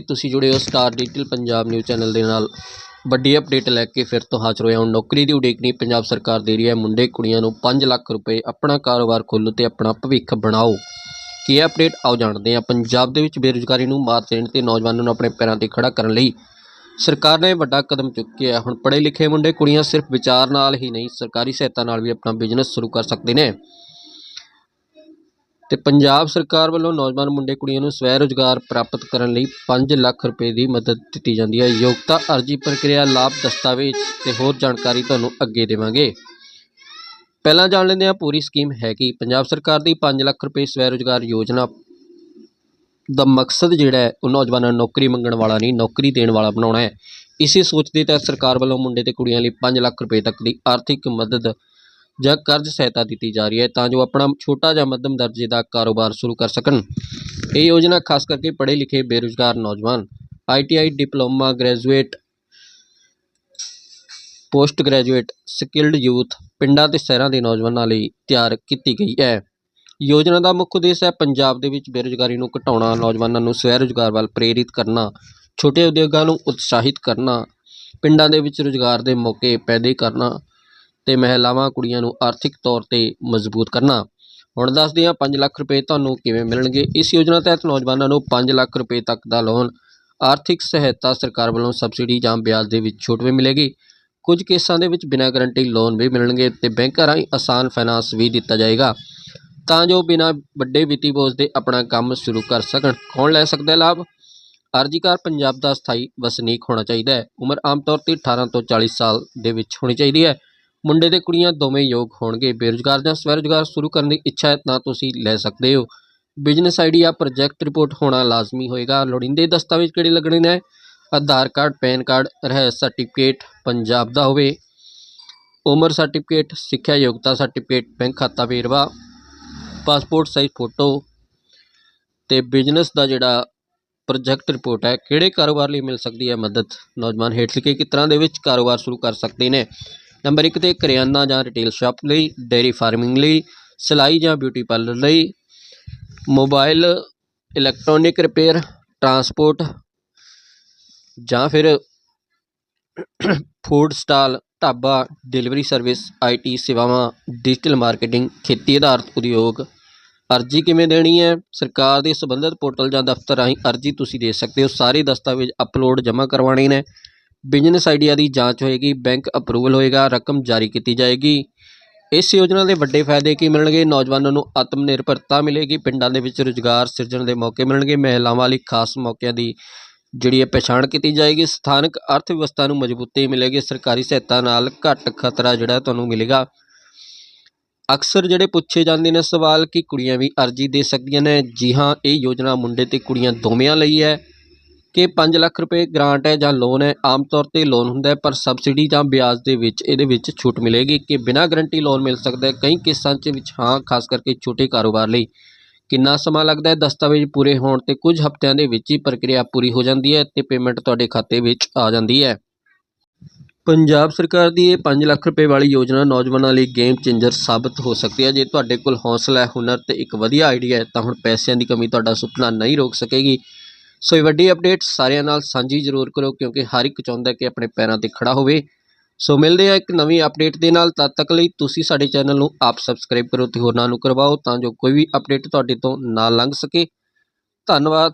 ਤੁਸੀਂ ਜੁੜੇ ਹੋ star digital Punjab news channel ਦੇ ਨਾਲ। ਵੱਡੀ ਅਪਡੇਟ ਲੈ ਕੇ ਫਿਰ ਤੋਂ ਹਾਜ਼ਰ ਹੋਇਆ ਹਾਂ। ਨੌਕਰੀ ਦੀ ਉਡੀਕ ਨਹੀਂ, ਪੰਜਾਬ ਸਰਕਾਰ ਦੇ ਰਹੀ ਹੈ ਮੁੰਡੇ ਕੁੜੀਆਂ ਨੂੰ 5 ਲੱਖ ਰੁਪਏ ਆਪਣਾ ਕਾਰੋਬਾਰ ਖੋਲ੍ਹੋ ਤੇ ਆਪਣਾ ਭਵਿੱਖ ਬਣਾਓ। ਕੀ ਅਪਡੇਟ ਆਓ ਜਾਣਦੇ ਹਾਂ। ਪੰਜਾਬ ਦੇ ਵਿੱਚ ਬੇਰੁਜ਼ਗਾਰੀ ਨੂੰ ਮਾਤ ਦੇਣ ਤੇ ਨੌਜਵਾਨਾਂ ਨੂੰ ਆਪਣੇ ਪੈਰਾਂ ਤੇ ਖੜਾ ਕਰਨ ਲਈ ਸਰਕਾਰ ਨੇ ਵੱਡਾ ਕਦਮ ਚੁੱਕਿਆ ਹੈ। ਹੁਣ ਪੜ੍ਹੇ ਲਿਖੇ ਮੁੰਡੇ ਕੁੜੀਆਂ ਸਿਰਫ ਵਿਚਾਰ ਨਾਲ ਹੀ ਨਹੀਂ, ਸਰਕਾਰੀ ਸਹਾਇਤਾ ਨਾਲ ਵੀ ਆਪਣਾ ਬਿਜ਼ਨਸ ਸ਼ੁਰੂ ਕਰ ਸਕਦੇ ਨੇ। ਤੇ ਪੰਜਾਬ ਸਰਕਾਰ ਵੱਲੋਂ ਨੌਜਵਾਨ ਮੁੰਡੇ ਕੁੜੀਆਂ ਨੂੰ ਸਵੈ ਰੋਜ਼ਗਾਰ ਪ੍ਰਾਪਤ ਕਰਨ ਲਈ 5 ਲੱਖ ਰੁਪਏ ਦੀ ਮਦਦ ਦਿੱਤੀ ਜਾਂਦੀ ਹੈ। ਯੋਗਤਾ ਅਰਜੀ ਪ੍ਰਕਿਰਿਆ ਲਾਭ ਦਸਤਾਵੇਜ਼ ਤੇ ਹੋਰ ਜਾਣਕਾਰੀ ਤੁਹਾਨੂੰ ਅੱਗੇ ਦੇਵਾਂਗੇ। ਪਹਿਲਾਂ ਜਾਣ ਲੈਂਦੇ ਹਾਂ ਪੂਰੀ ਸਕੀਮ ਹੈ ਕਿ? ਪੰਜਾਬ ਸਰਕਾਰ ਦੀ 5 ਲੱਖ ਰੁਪਏ ਸਵੈ ਰੋਜ਼ਗਾਰ ਯੋਜਨਾ ਦਾ ਮਕਸਦ ਜਿਹੜਾ ਹੈ, ਉਹ ਨੌਜਵਾਨਾਂ ਨੂੰ ਨੌਕਰੀ ਮੰਗਣ ਵਾਲਾ ਨਹੀਂ, ਨੌਕਰੀ ਦੇਣ ਵਾਲਾ ਬਣਾਉਣਾ ਹੈ। ਇਸੇ ਸੋਚ ਦੇ ਤਹਿਤ ਸਰਕਾਰ ਵੱਲੋਂ ਮੁੰਡੇ ਤੇ ਕੁੜੀਆਂ ਲਈ 5 ਲੱਖ ਰੁਪਏ ਤੱਕ ਦੀ ਆਰਥਿਕ ਮਦਦ ਜਾਂ ਕਰਜ਼ ਸਹਾਇਤਾ ਦਿੱਤੀ ਜਾ ਰਹੀ ਹੈ ਤਾਂ ਜੋ ਆਪਣਾ ਛੋਟਾ ਜਾਂ ਮੱਧਮ ਦਰਜੇ ਦਾ ਕਾਰੋਬਾਰ ਸ਼ੁਰੂ ਕਰ ਸਕਣ। ਇਹ ਯੋਜਨਾ ਖਾਸ ਕਰਕੇ ਪੜ੍ਹੇ ਲਿਖੇ ਬੇਰੁਜ਼ਗਾਰ ਨੌਜਵਾਨ ITI diploma, graduate post graduate skilled youth ਪਿੰਡਾਂ ਤੇ ਸ਼ਹਿਰਾਂ ਦੇ ਨੌਜਵਾਨਾਂ ਲਈ ਤਿਆਰ ਕੀਤੀ ਗਈ ਹੈ। ਯੋਜਨਾ ਦਾ ਮੁੱਖ ਉਦੇਸ਼ ਹੈ ਪੰਜਾਬ ਦੇ ਵਿੱਚ ਬੇਰੁਜ਼ਗਾਰੀ ਨੂੰ ਘਟਾਉਣਾ, ਨੌਜਵਾਨਾਂ ਨੂੰ ਸਵੈ ਰੁਜ਼ਗਾਰ ਵੱਲ ਪ੍ਰੇਰਿਤ ਕਰਨਾ, ਛੋਟੇ ਉਦਯੋਗਾਂ ਨੂੰ ਉਤਸ਼ਾਹਿਤ ਕਰਨਾ, ਪਿੰਡਾਂ ਦੇ ਵਿੱਚ ਰੁਜ਼ਗਾਰ ਦੇ ਮੌਕੇ ਪੈਦਾ ਕਰਨਾ ਤੇ ਮਹਿਲਾਵਾਂ ਕੁੜੀਆਂ ਨੂੰ ਆਰਥਿਕ ਤੌਰ ਤੇ ਮਜ਼ਬੂਤ ਕਰਨਾ। ਹੁਣ ਦੱਸਦੇ ਹਾਂ 5 ਲੱਖ ਰੁਪਏ ਤੁਹਾਨੂੰ ਕਿਵੇਂ ਮਿਲਣਗੇ। ਇਸ ਯੋਜਨਾ ਤਹਿਤ ਨੌਜਵਾਨਾਂ ਨੂੰ 5 ਲੱਖ ਰੁਪਏ ਤੱਕ ਦਾ ਲੋਨ ਆਰਥਿਕ ਸਹਾਇਤਾ ਸਰਕਾਰ ਵੱਲੋਂ ਸਬਸਿਡੀ ਜਾਂ ਵਿਆਜ ਦੇ ਵਿੱਚ ਛੋਟ ਵੀ ਮਿਲੇਗੀ। ਕੁਝ ਕੇਸਾਂ ਦੇ ਵਿੱਚ ਬਿਨਾਂ ਗਾਰੰਟੀ ਲੋਨ ਵੀ ਮਿਲਣਗੇ ਤੇ ਬੈਂਕਾਂ ਰਾਹੀਂ ਆਸਾਨ ਫਾਈਨਾਂਸ ਵੀ ਦਿੱਤਾ ਜਾਏਗਾ। ਤਾਂ ਜੋ ਬਿਨਾਂ ਵੱਡੇ ਵਿੱਤੀ ਬੋਝ ਦੇ ਆਪਣਾ ਕੰਮ ਸ਼ੁਰੂ ਕਰ ਸਕਣ। ਕੌਣ ਲੈ ਸਕਦਾ ਲਾਭ? ਅਰਜ਼ੀਕਾਰ ਪੰਜਾਬ ਦਾ ਸਥਾਈ ਵਸਨੀਕ ਹੋਣਾ ਚਾਹੀਦਾ ਹੈ। ਉਮਰ ਆਮ ਤੌਰ ਤੇ 18 ਤੋਂ 40 ਸਾਲ ਦੇ ਵਿੱਚ ਹੋਣੀ ਚਾਹੀਦੀ ਹੈ। ਮੁੰਡੇ ਤੇ ਕੁੜੀਆਂ ਦੋਵੇਂ ਯੋਗ ਹੋਣਗੇ। ਬੇਰੁਜ਼ਗਾਰ ਜਾਂ ਸਵੈਰੁਜ਼ਗਾਰ ਸ਼ੁਰੂ ਕਰਨ ਦੀ ਇੱਛਾ ਹੈ ਤਾਂ ਤੁਸੀਂ ਲੈ ਸਕਦੇ ਹੋ। ਬਿਜ਼ਨਸ ਆਈਡੀ ਜਾਂ ਪ੍ਰੋਜੈਕਟ ਰਿਪੋਰਟ ਹੋਣਾ ਲਾਜ਼ਮੀ ਹੋਏਗਾ। ਲੋੜੀਂਦੇ ਦਸਤਾਵੇਜ਼ ਕਿਹੜੇ ਲੱਗਣੇ ਨੇ? ਆਧਾਰ ਕਾਰਡ, ਪੈਨ ਕਾਰਡ, ਰਹਿ ਸਰਟੀਫਿਕੇਟ, ਪੰਜਾਬ ਦਾ ਹੋਵੇ। ਉਮਰ ਸਰਟੀਫਿਕੇਟ, ਸਿੱਖਿਆ ਯੋਗਤਾ ਸਰਟੀਫਿਕੇਟ, ਬੈਂਕ ਖਾਤਾ ਵੇਰਵਾ, ਪਾਸਪੋਰਟ ਸਾਈਜ਼ ਫੋਟੋ ਤੇ ਬਿਜ਼ਨਸ ਦਾ ਜਿਹੜਾ ਪ੍ਰੋਜੈਕਟ ਰਿਪੋਰਟ ਹੈ, ਕਿਹੜੇ ਕਾਰੋਬਾਰ ਲਈ ਮਿਲ ਸਕਦੀ ਹੈ ਮਦਦ? ਨੌਜਵਾਨ ਹੇਠ ਲਿਖੇ ਕਿਸ ਤਰ੍ਹਾਂ ਦੇ ਵਿੱਚ ਕਾਰੋਬਾਰ ਸ਼ੁਰੂ ਕਰ ਸਕਦੇ ਨੇ? ਨੰਬਰ 1 ਤੇ ਕਰਿਆਨਾ ਜਾਂ ਰਿਟੇਲ ਸ਼ਾਪ ਲਈ ਡੇਅਰੀ ਫਾਰਮਿੰਗ ਲਈ, ਸਿਲਾਈ ਜਾਂ ਬਿਊਟੀ ਪਾਰਲਰ ਲਈ ਮੋਬਾਈਲ ਇਲੈਕਟ੍ਰੋਨਿਕ ਰਿਪੇਅਰ ਟਰਾਂਸਪੋਰਟ ਜਾਂ ਫਿਰ food stall dhaba delivery service IT ਸੇਵਾਵਾਂ ਡਿਜੀਟਲ ਮਾਰਕੀਟਿੰਗ ਖੇਤੀ ਆਧਾਰਿਤ ਉਦਯੋਗ। ਅਰਜ਼ੀ ਕਿਵੇਂ ਦੇਣੀ ਹੈ? ਸਰਕਾਰ ਦੇ ਸੰਬੰਧਿਤ ਪੋਰਟਲ ਜਾਂ ਦਫ਼ਤਰ ਰਾਹੀਂ ਅਰਜ਼ੀ ਤੁਸੀਂ ਦੇ ਸਕਦੇ ਹੋ। ਸਾਰੇ ਦਸਤਾਵੇਜ਼ ਅਪਲੋਡ ਜਮ੍ਹਾਂ ਕਰਵਾਉਣੇ ਨੇ। ਬਿਜ਼ਨਸ ਆਈਡੀਆ ਦੀ ਜਾਂਚ ਹੋਏਗੀ ਬੈਂਕ ਅਪਰੂਵਲ ਹੋਏਗਾ, ਰਕਮ ਜਾਰੀ ਕੀਤੀ ਜਾਏਗੀ। ਇਸ ਯੋਜਨਾ ਦੇ ਵੱਡੇ ਫਾਇਦੇ ਕੀ ਮਿਲਣਗੇ? ਨੌਜਵਾਨਾਂ ਨੂੰ ਆਤਮ ਨਿਰਭਰਤਾ ਮਿਲੇਗੀ, ਪਿੰਡਾਂ ਦੇ ਵਿੱਚ ਰੁਜ਼ਗਾਰ ਸਿਰਜਣ ਦੇ ਮੌਕੇ ਮਿਲਣਗੇ, ਮਹਿਲਾਵਾਂ ਲਈ ਖਾਸ ਮੌਕਿਆਂ ਦੀ ਜਿਹੜੀ ਹੈ ਪਛਾਣ ਕੀਤੀ ਜਾਏਗੀ, ਸਥਾਨਕ ਅਰਥ ਵਿਵਸਥਾ ਨੂੰ ਮਜ਼ਬੂਤੀ ਮਿਲੇਗੀ, ਸਰਕਾਰੀ ਸਹਾਇਤਾ ਨਾਲ ਘੱਟ ਖਤਰਾ ਜਿਹੜਾ ਤੁਹਾਨੂੰ ਮਿਲੇਗਾ। ਅਕਸਰ ਜਿਹੜੇ ਪੁੱਛੇ ਜਾਂਦੇ ਨੇ ਸਵਾਲ ਕਿ ਕੁੜੀਆਂ ਵੀ ਅਰਜ਼ੀ ਦੇ ਸਕਦੀਆਂ ਨੇ। ਜੀ ਹਾਂ, ਇਹ ਯੋਜਨਾ ਮੁੰਡੇ ਤੇ ਕੁੜੀਆਂ ਦੋਵਾਂ ਲਈ ਹੈ। ਕਿ 5 ਲੱਖ ਰੁਪਏ ਗ੍ਰਾਂਟ ਹੈ ਜਾਂ ਲੋਨ ਹੈ, ਆਮ ਤੌਰ ਤੇ ਲੋਨ ਹੁੰਦਾ ਹੈ, ਪਰ ਸਬਸਿਡੀ ਜਾਂ ਵਿਆਜ ਦੇ ਵਿੱਚ, ਇਹਦੇ ਵਿੱਚ ਛੂਟ ਮਿਲੇਗੀ ਕਿ ਬਿਨਾਂ ਗਰੰਟੀ ਲੋਨ ਮਿਲ ਸਕਦਾ ਹੈ। ਕਈ ਕੇਸਾਂ 'ਚ ਵਿੱਚ ਹਾਂ, ਖਾਸ ਕਰਕੇ ਛੋਟੇ ਕਾਰੋਬਾਰ ਲਈ ਕਿੰਨਾ ਸਮਾਂ ਲੱਗਦਾ ਹੈ? ਦਸਤਾਵੇਜ਼ ਪੂਰੇ ਹੋਣ ਤੇ ਕੁਝ ਹਫ਼ਤਿਆਂ ਦੇ ਵਿੱਚ ਹੀ ਪ੍ਰਕਿਰਿਆ ਪੂਰੀ ਹੋ ਜਾਂਦੀ ਹੈ ਤੇ ਪੇਮੈਂਟ ਤੁਹਾਡੇ ਖਾਤੇ ਵਿੱਚ ਆ ਜਾਂਦੀ ਹੈ। ਪੰਜਾਬ ਸਰਕਾਰ ਦੀ ਇਹ 5 ਲੱਖ ਰੁਪਏ ਵਾਲੀ ਯੋਜਨਾ ਨੌਜਵਾਨਾਂ ਲਈ ਗੇਮ ਚੇਂਜਰ ਸਾਬਤ ਹੋ ਸਕਦੀ ਹੈ। ਜੇ ਤੁਹਾਡੇ ਕੋਲ ਹੌਸਲਾ ਹੈ, ਹੁਨਰ ਤੇ ਇੱਕ ਵਧੀਆ ਆਈਡੀਆ ਹੈ, ਤਾਂ ਹੁਣ ਪੈਸਿਆਂ ਦੀ ਕਮੀ ਤੁਹਾਡਾ ਸੁਪਨਾ ਨਹੀਂ ਰੋਕ ਸਕੇਗੀ। ਸੋ ਇਹ ਵੱਡੀ ਅਪਡੇਟ ਸਾਰਿਆਂ ਨਾਲ ਸਾਂਝੀ ਜ਼ਰੂਰ ਕਰੋ, ਕਿਉਂਕਿ ਹਰ ਇੱਕ ਚਾਹੁੰਦਾ ਕਿ ਆਪਣੇ ਪੈਰਾਂ ਤੇ ਖੜਾ ਹੋਵੇ। ਸੋ ਮਿਲਦੇ ਆ ਇੱਕ ਨਵੀਂ ਅਪਡੇਟ ਦੇ ਨਾਲ। ਤਦ ਤੱਕ ਲਈ ਤੁਸੀਂ ਸਾਡੇ ਚੈਨਲ ਨੂੰ ਆਪ ਸਬਸਕ੍ਰਾਈਬ ਕਰੋ ਤੇ ਹੋਰਨਾਂ ਨੂੰ ਕਰਵਾਓ, ਤਾਂ ਜੋ ਕੋਈ ਵੀ ਅਪਡੇਟ ਤੁਹਾਡੇ ਤੋਂ ਨਾ ਲੰਘ ਸਕੇ। ਧੰਨਵਾਦ।